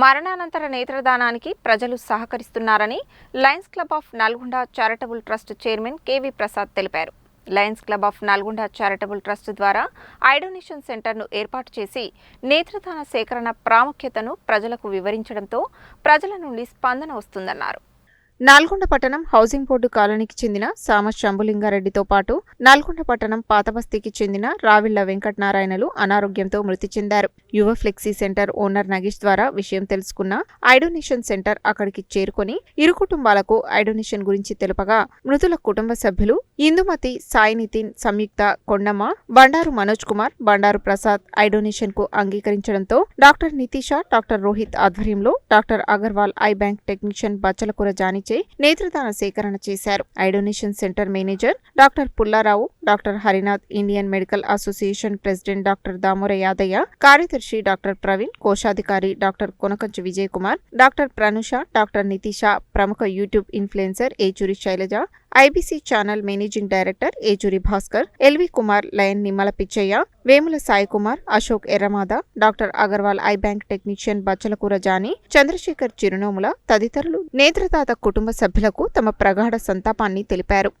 మరణానంతర నేత్రదానానికి ప్రజలు సహకరిస్తున్నారని Lions Club of Nalgonda charitable trust chairman KV Prasad తెలిపారు. Lions Club of Nalgonda charitable trust ద్వారా eye donation సెంటర్ను ఏర్పాటు చేసి నేత్రదాన సేకరణ ప్రాముఖ్యతను ప్రజలకు వివరించడంతో ప్రజల నుండి స్పందన వస్తుందన్నారు. నల్గొండ పట్టణం హౌసింగ్ బోర్డు కాలనీకి చెందిన సామ శంభులింగారెడ్డితో పాటు నల్గొండ పట్టణం పాతబస్తీకి చెందిన రావిళ్ళ వెంకటనారాయణలు అనారోగ్యంతో మృతి చెందారు. యువ ఫ్లెక్సీ సెంటర్ ఓనర్ నగేష్ ద్వారా విషయం తెలుసుకున్న ఐడోనేషన్ సెంటర్ అక్కడికి చేరుకొని ఇరు కుటుంబాలకు ఐడొనేషన్ గురించి తెలుపగా మృతుల కుటుంబ సభ్యులు ఇందుమతి సాయి నితిన్ సంయుక్త కొండమ్మ బండారు మనోజ్ కుమార్ బండారు ప్రసాద్ ఐడోనేషన్కు అంగీకరించడంతో డాక్టర్ నితీష డాక్టర్ రోహిత్ ఆధ్వర్యంలో doctor Agarwal eye bank technician Bachalakura జానిచే నేత్రదాన సేకరణ చేశారు. Eye donation centre manager doctor Pullarao doctor Harinath Indian medical association president doctor Damora Yadaiah కార్యదర్శి డాక్టర్ ప్రవీణ్ కోశాధికారి doctor Konakanchu Vijay Kumar doctor Pranusha doctor Nitisha ప్రముఖ YouTube influencer Yechuri Sailaja IBC channel managing director Yechuri Bhaskar LV Kumar lion Nimmala Pichaiah Vemula Sai Kumar Ashok Erramada doctor Agarwal eye bank technician Bachchalakura Jani Chandrasekhar Chirunomula తదితరులు నేత్రదాత కుటుంబ సభ్యులకు తమ ప్రగాఢ సంతాపాన్ని తెలిపారు.